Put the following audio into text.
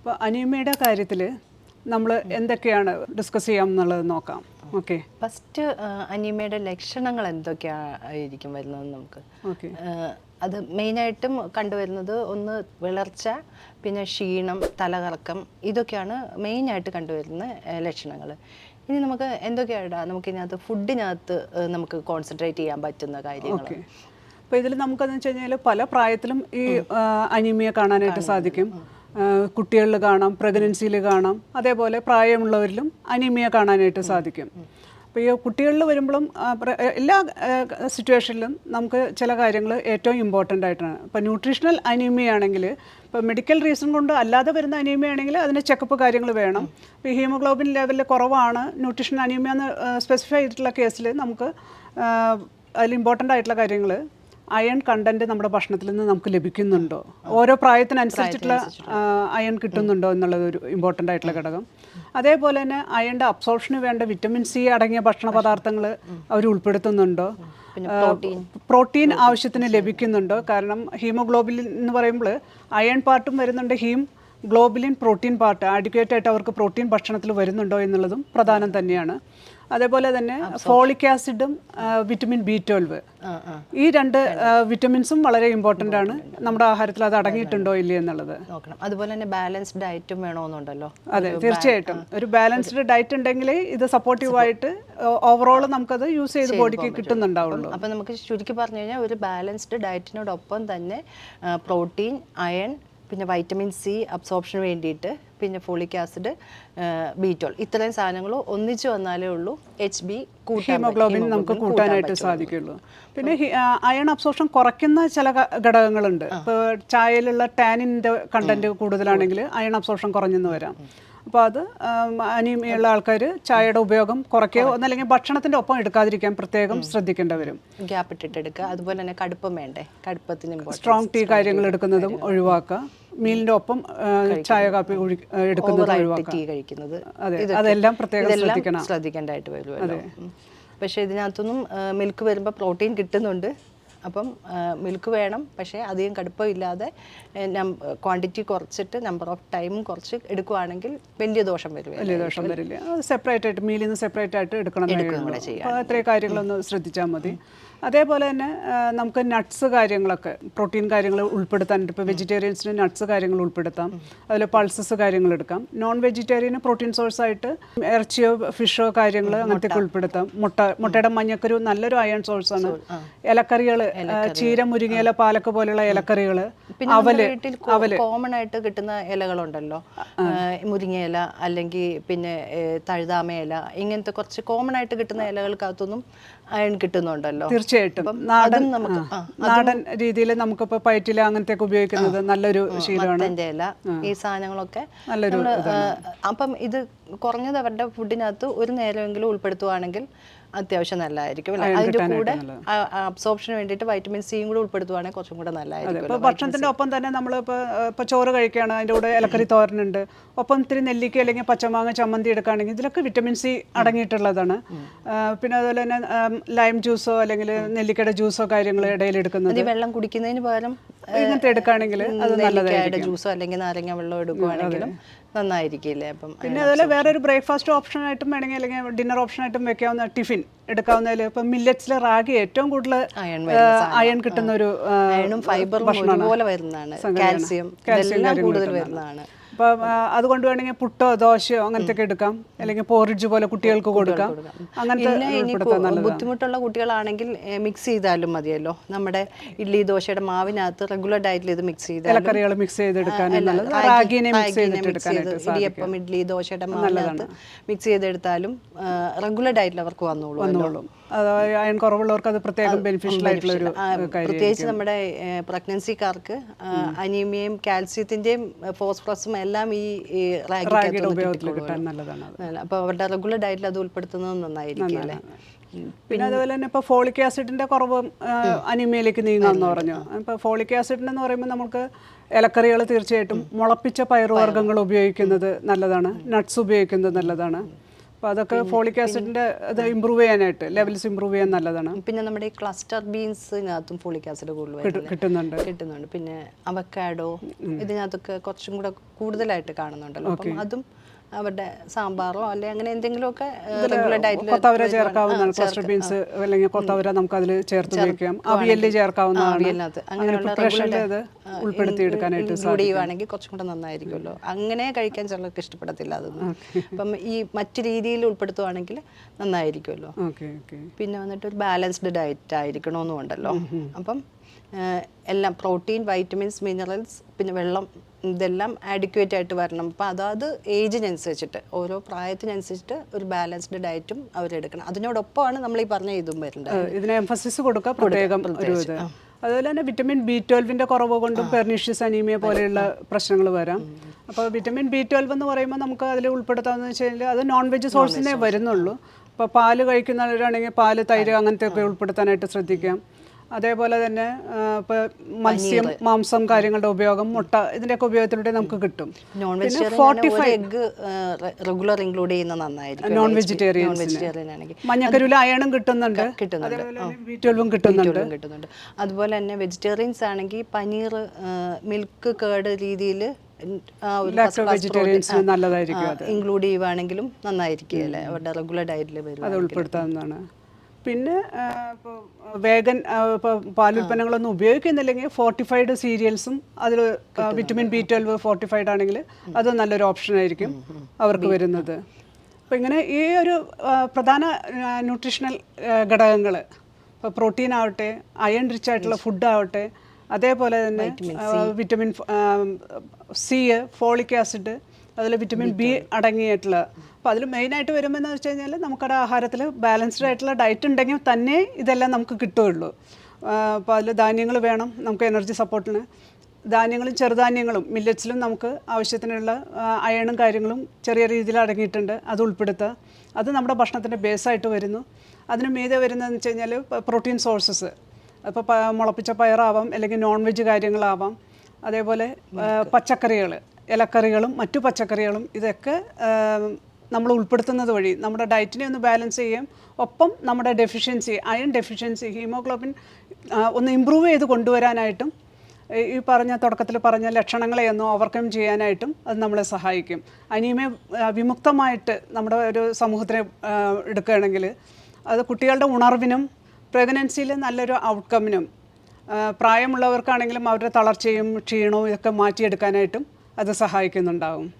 അപ്പോൾ അനീമയുടെ കാര്യത്തിൽ നമ്മൾ എന്തൊക്കെയാണ് ഡിസ്കസ് ചെയ്യാം എന്നുള്ളത് നോക്കാം ഓക്കെ ഫസ്റ്റ് അനീമയുടെ ലക്ഷണങ്ങൾ എന്തൊക്കെയായിരിക്കും വരുന്നത് നമുക്ക്? അത് മെയിനായിട്ടും കണ്ടുവരുന്നത് ഒന്ന് വിളർച്ച പിന്നെ ക്ഷീണം തലകറക്കം ഇതൊക്കെയാണ് മെയിനായിട്ട് കണ്ടുവരുന്ന ലക്ഷണങ്ങൾ ഇനി നമുക്ക് എന്തൊക്കെയാണ് നമുക്ക് ഇതിനകത്ത് ഫുഡിനകത്ത് നമുക്ക് കോൺസെൻട്രേറ്റ് ചെയ്യാൻ പറ്റുന്ന കാര്യങ്ങൾ അപ്പോൾ ഇതിൽ നമുക്കെന്ന് വെച്ച് കഴിഞ്ഞാൽ പല പ്രായത്തിലും ഈ അനീമിയ കാണാനായിട്ട് സാധിക്കും. കുട്ടികളിൽ കാണാം പ്രഗ്നൻസിയിൽ കാണാം. അതേപോലെ പ്രായമുള്ളവരിലും അനീമിയ കാണാനായിട്ട് സാധിക്കും. അപ്പോൾ ഈ കുട്ടികളിൽ വരുമ്പോഴും എല്ലാ സിറ്റുവേഷനിലും നമുക്ക് ചില കാര്യങ്ങൾ ഏറ്റവും ഇമ്പോർട്ടന്റ് ആയിട്ടാണ്. ഇപ്പോൾ ന്യൂട്രീഷണൽ അനീമിയ ആണെങ്കിൽ ഇപ്പോൾ മെഡിക്കൽ റീസൺ കൊണ്ട് അല്ലാതെ വരുന്ന അനീമിയ ആണെങ്കിൽ അതിന് ചെക്കപ്പ് കാര്യങ്ങൾ വേണം. ഇപ്പോൾ ഹീമോഗ്ലോബിൻ ലെവലിൽ കുറവാണ് ന്യൂട്രീഷണൽ അനീമിയ എന്ന് സ്പെസിഫൈ ചെയ്തിട്ടുള്ള കേസിൽ നമുക്ക് അതിൽ ഇമ്പോർട്ടന്റ് ആയിട്ടുള്ള കാര്യങ്ങൾ അയൺ കണ്ടന്റ് നമ്മുടെ ഭക്ഷണത്തിൽ നിന്ന് നമുക്ക് ലഭിക്കുന്നുണ്ടോ? ഓരോ പ്രായത്തിനനുസരിച്ചിട്ടുള്ള അയൺ കിട്ടുന്നുണ്ടോ എന്നുള്ളത് ഒരു ഇമ്പോർട്ടന്റ് ആയിട്ടുള്ള ഘടകം. അതേപോലെ തന്നെ അയണിന്റെ അബ്സോർപ്ഷന് വേണ്ട വിറ്റമിൻ സി അടങ്ങിയ ഭക്ഷണ പദാർത്ഥങ്ങൾ അവർ ഉൾപ്പെടുത്തുന്നുണ്ടോ? പ്രോട്ടീൻ ആവശ്യത്തിന് ലഭിക്കുന്നുണ്ടോ? കാരണം ഹീമോഗ്ലോബിൻ എന്ന് പറയുമ്പോൾ അയൺ പാർട്ടും വരുന്നുണ്ട് haemoglobin protein part adequate ആയിട്ട് അവർക്ക് പ്രോട്ടീൻ ഭക്ഷണത്തിൽ വരുന്നുണ്ടോ എന്നുള്ളതും പ്രധാനം തന്നെയാണ്. അതേപോലെ തന്നെ ഫോളിക് ആസിഡും വിറ്റമിൻ ബി ട്വൽവ്. ഈ രണ്ട് വിറ്റമിൻസും വളരെ ഇമ്പോർട്ടന്റ് ആണ്. നമ്മുടെ ആഹാരത്തിൽ അത് അടങ്ങിയിട്ടുണ്ടോ ഇല്ല എന്നുള്ളത്. നോക്കണം. അതുപോലെ തന്നെ ബാലൻസ്ഡ് ഡയറ്റും വേണമെന്നുണ്ടല്ലോ. അതെ തീർച്ചയായിട്ടും. ഒരു ബാലൻസ്ഡ് ഡയറ്റ് ഉണ്ടെങ്കിൽ ഇത് സപ്പോർട്ടീവ് ആയിട്ട് ഓവറോൾ നമുക്കത് യൂസ് ചെയ്ത് ബോഡിക്ക് കിട്ടുന്നുണ്ടാവുള്ളൂ. അപ്പം നമുക്ക് ചുരുക്കി പറഞ്ഞു കഴിഞ്ഞാൽ ഒരു ബാലൻസ്ഡ് ഡയറ്റിനോടൊപ്പം തന്നെ പ്രോട്ടീൻ അയൺ പിന്നെ വൈറ്റമിൻ സി അബ്സോർപ്ഷന് വേണ്ടിയിട്ട് പിന്നെ ഫോളിക് ആസിഡ് ബീറ്റോൾ ഇത്രയും സാധനങ്ങൾ ഒന്നിച്ചു വന്നാലേ ഉള്ളൂ. എച്ച് ബി ഹീമോഗ്ലോബിൻ നമുക്ക് കൂട്ടാനായിട്ട് സാധിക്കുള്ളൂ. പിന്നെ അയൺ അബ്സോർപ്ഷൻ കുറയ്ക്കുന്ന ചില ഘടകങ്ങളുണ്ട്. ഇപ്പോൾ ചായയിലുള്ള ടാനിന്റെ കണ്ടന്റ് കൂടുതലാണെങ്കിൽ അയൺ അബ്സോർപ്ഷൻ കുറഞ്ഞെന്ന് വരാം. അപ്പോൾ അത് അനീമിയുള്ള ആൾക്കാർ ചായയുടെ ഉപയോഗം കുറയ്ക്കുകയോ ഒന്നല്ലെങ്കിൽ ഭക്ഷണത്തിന്റെ ഒപ്പം എടുക്കാതിരിക്കാൻ പ്രത്യേകം ശ്രദ്ധിക്കേണ്ടി വരും ഗ്യാപ്പ് ഇട്ടിട്ട് എടുക്കുക അതുപോലെ തന്നെ കടുപ്പം വേണ്ടേ? കടുപ്പത്തിന് സ്ട്രോങ് ടീ കാര്യങ്ങൾ എടുക്കുന്നതും ഒഴിവാക്കുക. മീലിന്റെ ഒപ്പം ചായ കാപ്പി എടുക്കുന്നതും ടീ കഴിക്കുന്നത്. അതെ അതെല്ലാം പ്രത്യേകം ശ്രദ്ധിക്കണം. ശ്രദ്ധിക്കേണ്ടതായിട്ട് വരുമല്ലോ. പക്ഷേ ഇതിനകത്തൊന്നും മിൽക്ക് വരുമ്പോൾ പ്രോട്ടീൻ കിട്ടുന്നുണ്ട്. അപ്പം മിൽക്ക് വേണം പക്ഷേ അധികം കടുപ്പമില്ലാതെ ക്വാണ്ടിറ്റി കുറച്ചിട്ട് നമ്പർ ഓഫ് ടൈം കുറച്ച് എടുക്കുകയാണെങ്കിൽ വലിയ ദോഷം വലിയ വരുമല്ലോ ദോഷം വരില്ല. സെപ്പറേറ്റ് ആയിട്ട് മീലിൽ നിന്ന് സെപ്പറേറ്റ് ആയിട്ട് എടുക്കണം അപ്പോൾ അത്രയും കാര്യങ്ങളൊന്ന് ശ്രദ്ധിച്ചാൽ മതി. അതേപോലെ തന്നെ നമുക്ക് നട്ട്സ് കാര്യങ്ങളൊക്കെ പ്രോട്ടീൻ കാര്യങ്ങൾ ഉൾപ്പെടുത്താൻ ഇപ്പോൾ വെജിറ്റേറിയൻസിന് നട്ട്സ് കാര്യങ്ങൾ ഉൾപ്പെടുത്താം. അതിൽ പൾസസ് കാര്യങ്ങൾ എടുക്കാം. നോൺ വെജിറ്റേറിയന് പ്രോട്ടീൻ സോഴ്സ് ആയിട്ട് ഇറച്ചിയോ ഫിഷോ കാര്യങ്ങൾ അങ്ങനത്തെ ഉൾപ്പെടുത്താം. മുട്ട മുട്ടയുടെ മഞ്ഞക്കൊരു നല്ലൊരു അയൺ സോഴ്സാണ് ഇലക്കറികൾ ചീര മുരിങ്ങയില പാലക്ക പോലുള്ള ഇലക്കറികൾ അവൽ വീട്ടിൽ കോമൺ ആയിട്ട് കിട്ടുന്ന ഇലകളുണ്ടല്ലോ. മുരിങ്ങയില അല്ലെങ്കിൽ പിന്നെ ഏഹ്, തഴുതാമ ഇല ഇങ്ങനത്തെ കുറച്ച് കോമൺ ആയിട്ട് കിട്ടുന്ന ഇലകൾക്കകത്തൊന്നും അയൺ കിട്ടുന്നുണ്ടല്ലോ. തീർച്ചയായിട്ടും. നാടൻ നമുക്ക് നാടൻ രീതിയിൽ നമുക്കിപ്പോൾ പയറ്റില അങ്ങനത്തെക്ക് ഉപയോഗിക്കുന്നത് നല്ലൊരു ശീലമാണ്. ഇല ഈ സാധനങ്ങളൊക്കെ നല്ലൊരു അപ്പം ഇത് കുറഞ്ഞത് അവരുടെ ഫുഡിനകത്ത് ഒരു നേരമെങ്കിലും ഉൾപ്പെടുത്തുവാണെങ്കിൽ അത്യാവശ്യം നല്ലതായിരിക്കും അല്ലേ? അതിന്റെ കൂടെ അബ്സോർപ്ഷന് വേണ്ടിയിട്ട് വൈറ്റമിൻ സിയും കൂടെ ഉൾപ്പെടുത്തുവാണെങ്കിൽ കുറച്ചും കൂടെ നല്ലതായിരിക്കും ഇപ്പോൾ ഭക്ഷണത്തിന്റെ ഒപ്പം തന്നെ നമ്മൾ ഇപ്പോൾ ഇപ്പോൾ ചോറ് കഴിക്കുകയാണ് അതിന്റെ കൂടെ ഇലക്കറി തോരനുണ്ട്. ഒപ്പം ഇത്തിരി നെല്ലിക്ക അല്ലെങ്കിൽ പച്ചമാങ്ങ ചമ്മന്തി എടുക്കുകയാണെങ്കിൽ ഇതിലൊക്കെ വിറ്റമിൻ സി അടങ്ങിയിട്ടുള്ളതാണ്. പിന്നെ അതുപോലെ തന്നെ ലൈം ജ്യൂസോ അല്ലെങ്കിൽ നെല്ലിക്കയുടെ ജ്യൂസോ കാര്യങ്ങൾ ഇടയിൽ എടുക്കുന്നത്. വെള്ളം കുടിക്കുന്നതിന് പകരം ഇങ്ങനത്തെ എടുക്കുകയാണെങ്കിൽ അത് നല്ലതായിരിക്കും. ജ്യൂസോ അല്ലെങ്കിൽ നാരങ്ങ വെള്ളം എടുക്കുവാണെങ്കിലും നന്നായിരിക്കില്ലേ അപ്പം പിന്നെ അതുപോലെ ഒരു ബ്രേക്ക്ഫാസ്റ്റ് ഓപ്ഷൻ ആയിട്ടും വേണമെങ്കിൽ അല്ലെങ്കിൽ ഡിന്നർ ഓപ്ഷൻ ആയിട്ടും വെക്കാവുന്ന ടിഫിൻ എടുക്കാവുന്നതിൽ ഇപ്പം മില്ലറ്റ്സിലെ റാഗി ഏറ്റവും കൂടുതൽ അയൺ കിട്ടുന്ന ഒരു അയണും ഫൈബർ ഫൈബറും ഒരുപോലെ വരുന്നതാണ്. കാൽസ്യം കാൽസ്യം കൂടുതൽ വരുന്നതാണ്. അപ്പം അതുകൊണ്ട് വേണമെങ്കിൽ പുട്ടോ ദോശയോ അങ്ങനത്തെ ഒക്കെ എടുക്കാം. അല്ലെങ്കിൽ പോറിഡ്ജ് പോലെ കുട്ടികൾക്ക് കൊടുക്കാം. അങ്ങനത്തെ ബുദ്ധിമുട്ടുള്ള കുട്ടികളാണെങ്കിൽ മിക്സ് ചെയ്താലും മതിയല്ലോ. നമ്മുടെ ഇഡ്ലി ദോശയുടെ മാവിനകത്ത് റെഗുലർ ഡയറ്റിൽ ഇത് മിക്സ് ചെയ്ത് ഇലക്കറികൾ മിക്സ് ചെയ്തെടുക്കാൻ റാഗിനെ മിക്സ് ഇടിയപ്പം ഇഡ്ലി ദോശയുടെ മാവിനകത്ത് മിക്സ് ചെയ്തെടുത്താലും റെഗുലർ ഡയറ്റിൽ അവർക്ക് വന്നോളൂ അയൺ കുറവുള്ളവർക്ക് അത് പ്രത്യേകം ബെനിഫിഷ്യൽ ആയിട്ടുള്ള ഒരു പ്രത്യേകിച്ച് നമ്മുടെ പ്രഗ്നൻസിക്കാർക്ക് അനീമിയയും കാൽസ്യത്തിന്റെയും ഫോസ്ഫറസും എല്ലാം ഈ റാഗിയുടെ ഉപയോഗത്തിൽ കിട്ടാൻ നല്ലതാണ് അപ്പോൾ അപ്പൊ അവരുടെ റെഗുലർ ഡയറ്റിൽ അത് ഉൾപ്പെടുത്തുന്നത് നന്നായിരിക്കും അല്ലേ? പിന്നെ അതുപോലെ തന്നെ ഇപ്പോൾ ഫോളിക് ആസിഡിന്റെ കുറവ് അനിമയിലേക്ക് നീങ്ങാമെന്ന് പറഞ്ഞു. ഇപ്പോൾ ഫോളിക് ആസിഡിന് എന്ന് പറയുമ്പോൾ നമുക്ക് ഇലക്കറികൾ തീർച്ചയായിട്ടും മുളപ്പിച്ച പയറുവർഗങ്ങൾ ഉപയോഗിക്കുന്നത് നല്ലതാണ്. നട്ട്സ് ഉപയോഗിക്കുന്നത് നല്ലതാണ്. അപ്പോൾ അതൊക്കെ ഫോളിക് ആസിഡിന്റെ അത് ഇമ്പ്രൂവ് ചെയ്യാനായിട്ട് ലെവൽസ് ഇമ്പ്രൂവ് ചെയ്യാൻ നല്ലതാണ്. പിന്നെ നമ്മുടെ ഈ ക്ലസ്റ്റർ ബീൻസിനകത്തും ഫോളിക് ആസിഡ് കൂടുതൽ കിട്ടുന്നുണ്ട്. കിട്ടുന്നുണ്ട്. പിന്നെ അവക്കാഡോ ഇതിനകത്തൊക്കെ കുറച്ചും കൂടെ കൂടുതലായിട്ട് കാണുന്നുണ്ടല്ലോ. അപ്പം അതും അവരുടെ സാമ്പാറോ അല്ലെ അങ്ങനെ എന്തെങ്കിലുമൊക്കെ കൊത്തവര ചേർക്കാവുന്നതാണ് ക്ലസ്റ്റർ ബീൻസ് അല്ലെങ്കിൽ കൊത്തവര നമുക്ക് അതിൽ ചേർത്ത് ഉപയോഗിക്കാം. അവിയൽ ചേർക്കാവുന്നതാണ് അങ്ങനെ പ്രിപ്പറേഷനിൽ അത് ഉൾപ്പെടുത്തി എടുക്കാനായിട്ട് ഇൻക്ലൂഡ് ചെയ്യുവാണെങ്കിൽ കുറച്ചും കൂടെ നന്നായിരിക്കുമല്ലോ. അങ്ങനെ കഴിക്കാൻ ചിലർക്ക് ഇഷ്ടപ്പെടത്തില്ല അതൊന്നും. അപ്പം ഈ മറ്റു രീതിയിൽ ഉൾപ്പെടുത്തുവാണെങ്കിൽ നന്നായിരിക്കുമല്ലോ. പിന്നെ വന്നിട്ട് ഒരു ബാലൻസ്ഡ് ഡയറ്റ് ആയിരിക്കണമെന്നും ഉണ്ടല്ലോ അപ്പം എല്ലാം പ്രോട്ടീൻ വൈറ്റമിൻസ് മിനറൽസ് പിന്നെ വെള്ളം ഇതെല്ലാം ആഡിക്വേറ്റ് ആയിട്ട് വരണം. അപ്പം അതാത് ഏജിനനുസരിച്ചിട്ട് ഓരോ പ്രായത്തിനനുസരിച്ചിട്ട് ഒരു ബാലൻസ്ഡ് ഡയറ്റും അവരെടുക്കണം അതിനോടൊപ്പമാണ് നമ്മൾ ഈ പറഞ്ഞ ഇതും വരേണ്ടത് ഇതിന് എംഫസിസ് കൊടുക്കുക പ്രത്യേകം അതുപോലെ തന്നെ വിറ്റമിൻ ബി ട്വൽവിന്റെ കുറവ് കൊണ്ടും പെർനീഷ്യസ് അനീമിയ പോലെയുള്ള പ്രശ്നങ്ങൾ വരാം. അപ്പോൾ വിറ്റമിൻ ബി ട്വൽവ് എന്ന് പറയുമ്പോൾ നമുക്ക് അതിൽ ഉൾപ്പെടുത്താമെന്ന് വെച്ച് കഴിഞ്ഞാൽ അത് നോൺ വെജ് സോഴ്സിനെ വരുന്നുള്ളൂ. അപ്പോൾ പാൽ കഴിക്കുന്നവരാണെങ്കിൽ പാൽ തൈര് അങ്ങനത്തെ ഒക്കെ ഉൾപ്പെടുത്താനായിട്ട് ശ്രദ്ധിക്കാം. അതേപോലെ തന്നെ ഇപ്പോൾ മത്സ്യം മാംസം കാര്യങ്ങളുടെ ഉപയോഗം മുട്ട ഇതിന്റെയൊക്കെ ഉപയോഗത്തിലൂടെ നമുക്ക് കിട്ടും. നോൺ വെജിറ്റേറിയൻ റെഗുലർ ഇൻക്ലൂഡ് ചെയ്യുന്ന നന്നായിരിക്കും. നോൺ വെജിറ്റേറിയൻ വെജിറ്റേറിയൻ ആണെങ്കിൽ. മഞ്ഞക്കരുവിൽ അയണും കിട്ടുന്നുണ്ട്. കിട്ടുന്നുണ്ട്. കിട്ടുന്നുണ്ട്. കിട്ടുന്നുണ്ട്. അതുപോലെ തന്നെ വെജിറ്റേറിയൻസ് ആണെങ്കിൽ പനീർ മിൽക്ക് കേർഡ് രീതിയിൽ ഇൻക്ലൂഡ് ചെയ്യുവാണെങ്കിലും നന്നായിരിക്കും അവരുടെ റെഗുലർ ഡയറ്റിൽ വരും അത് ഉൾപ്പെടുത്താവുന്നതാണ്. പിന്നെ ഇപ്പോൾ വേഗൻ ഇപ്പോൾ പാലുൽപ്പന്നങ്ങളൊന്നും ഉപയോഗിക്കുന്നില്ലെങ്കിൽ ഫോർട്ടിഫൈഡ് സീരിയൽസും അതിൽ വിറ്റമിൻ ബി ട്വൽവ് ഫോർട്ടിഫൈഡ് ആണെങ്കിൽ അത് നല്ലൊരു ഓപ്ഷൻ ആയിരിക്കും അവർക്ക് വരുന്നത്. അപ്പോൾ ഇങ്ങനെ ഈ ഒരു പ്രധാന ന്യൂട്രീഷണൽ ഘടകങ്ങൾ ഇപ്പോൾ പ്രോട്ടീൻ ആവട്ടെ അയൺ റിച്ച് ആയിട്ടുള്ള ഫുഡ് ആവട്ടെ അതേപോലെ തന്നെ വിറ്റമിൻ സി ഫോളിക് ആസിഡ് അതിൽ വിറ്റമിൻ ബി അടങ്ങിയിട്ടുള്ള. അപ്പോൾ അതിൽ മെയിനായിട്ട് വരുമ്പോൾ എന്ന് വെച്ച് കഴിഞ്ഞാൽ നമുക്കവിടെ ആഹാരത്തിൽ ബാലൻസ്ഡ് ആയിട്ടുള്ള ഡയറ്റ് ഉണ്ടെങ്കിൽ തന്നെ ഇതെല്ലാം നമുക്ക് കിട്ടുകയുള്ളൂ. അപ്പോൾ അതിൽ ധാന്യങ്ങൾ വേണം നമുക്ക് എനർജി സപ്പോർട്ടിന് ധാന്യങ്ങളും ചെറുധാന്യങ്ങളും മില്ലറ്റ്സിലും നമുക്ക് ആവശ്യത്തിനുള്ള അയണും കാര്യങ്ങളും ചെറിയ രീതിയിൽ അടങ്ങിയിട്ടുണ്ട് അത് ഉൾപ്പെടുത്തുക അത് നമ്മുടെ ഭക്ഷണത്തിന്റെ ബേസായിട്ട് വരുന്നു. അതിന് മീതെ വരുന്നതെന്ന് വെച്ച് കഴിഞ്ഞാൽ പ്രോട്ടീൻ സോഴ്സസ് അപ്പോൾ മുളപ്പിച്ച പയറാവാം അല്ലെങ്കിൽ നോൺ വെജ് കാര്യങ്ങളാവാം. അതേപോലെ പച്ചക്കറികൾ ഇലക്കറികളും മറ്റു പച്ചക്കറികളും ഇതൊക്കെ നമ്മൾ ഉൾപ്പെടുത്തുന്നത് വഴി നമ്മുടെ ഡയറ്റിനെ ഒന്ന് ബാലൻസ് ചെയ്യും ഒപ്പം നമ്മുടെ ഡെഫിഷ്യൻസി അയൺ ഡെഫിഷ്യൻസി ഹീമോഗ്ലോബിൻ ഒന്ന് ഇമ്പ്രൂവ് ചെയ്ത് കൊണ്ടുവരാനായിട്ടും ഈ- പറഞ്ഞ തുടക്കത്തിൽ പറഞ്ഞ ലക്ഷണങ്ങളെ ഒന്ന് ഓവർകം ചെയ്യാനായിട്ടും അത് നമ്മളെ സഹായിക്കും. അനീമിയ വിമുക്തമായിട്ട് നമ്മുടെ ഒരു സമൂഹത്തിനെ എടുക്കുകയാണെങ്കിൽ അത് കുട്ടികളുടെ ഉണർവിനും പ്രഗ്നൻസിയിലെ നല്ലൊരു ഔട്ട്കമ്മിനും പ്രായമുള്ളവർക്കാണെങ്കിലും അവരുടെ തളർച്ചയും ക്ഷീണവും ഇതൊക്കെ മാറ്റിയെടുക്കാനായിട്ടും അത് സഹായിക്കുന്നുണ്ടാവും.